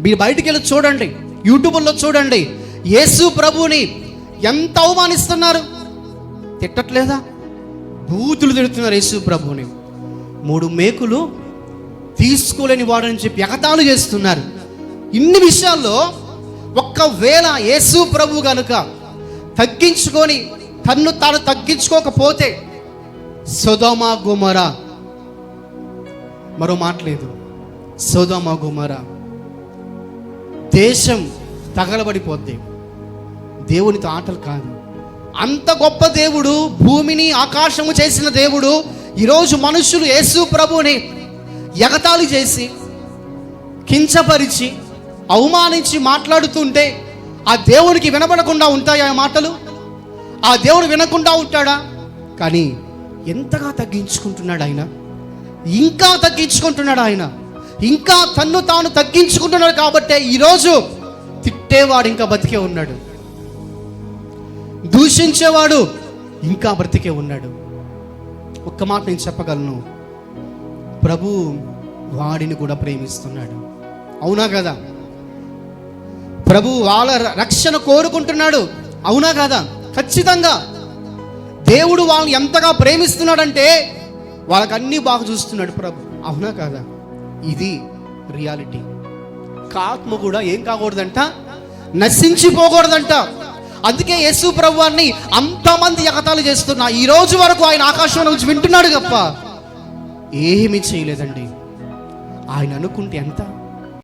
మీరు బయటికి వెళ్ళి చూడండి. యూట్యూబ్లో చూడండి. యేసు ప్రభువుని ఎంత అవమానిస్తున్నారు? తిట్టట్లేదా? బూతులు తిడుతున్నారు యేసు ప్రభువుని. మూడు మేకులు తీసుకోలేని వాడని చెప్పి ఎగతాళి చేస్తున్నారు. ఇన్ని విషయాల్లో ఒక్కవేళ యేసు ప్రభు కనుక తగ్గించుకొని తన్ను తాను తగ్గించుకోకపోతే సొదోమా గుమరా. మరో మాట లేదు గుమరా. దేశం తగలబడిపోద్ది. దేవునితో ఆటలు కాదు. అంత గొప్ప దేవుడు భూమిని ఆకాశము చేసిన దేవుడు ఈరోజు మనుషులు యేసు ప్రభుని ఎగతాళి చేసి కించపరిచి అవమానించి మాట్లాడుతుంటే ఆ దేవునికి వినబడకుండా ఉంటాయా ఆ మాటలు? ఆ దేవుడు వినకుండా ఉంటాడా? కానీ ఎంతగా తగ్గించుకుంటున్నాడు ఆయన? ఇంకా తగ్గించుకుంటున్నాడు ఆయన? ఇంకా తన్ను తాను తగ్గించుకుంటున్నాడు కాబట్టే ఈరోజు తిట్టేవాడు ఇంకా బతికే ఉన్నాడు. దూషించేవాడు ఇంకా బ్రతికే ఉన్నాడు. ఒక్క మాట నేను చెప్పగలను. ప్రభు వాడిని కూడా ప్రేమిస్తున్నాడు. అవునా కదా? ప్రభు వాళ్ళ రక్షణ కోరుకుంటున్నాడు. అవునా కదా? ఖచ్చితంగా. దేవుడు వాళ్ళని ఎంతగా ప్రేమిస్తున్నాడంటే వాళ్ళకన్నీ బాగా చూస్తున్నాడు ప్రభు. అవునా కాదా? ఇది రియాలిటీ. ఆత్మ కూడా ఏం కాకూడదంట? నశించిపోకూడదంట. అందుకే యేసు ప్రభువాన్ని అంతమంది ఎగతాలు చేస్తున్నా. ఈ రోజు వరకు ఆయన ఆకాశం నుంచి వింటున్నాడు తప్ప ఏమీ చేయలేదండి. ఆయన అనుకుంటే ఎంత?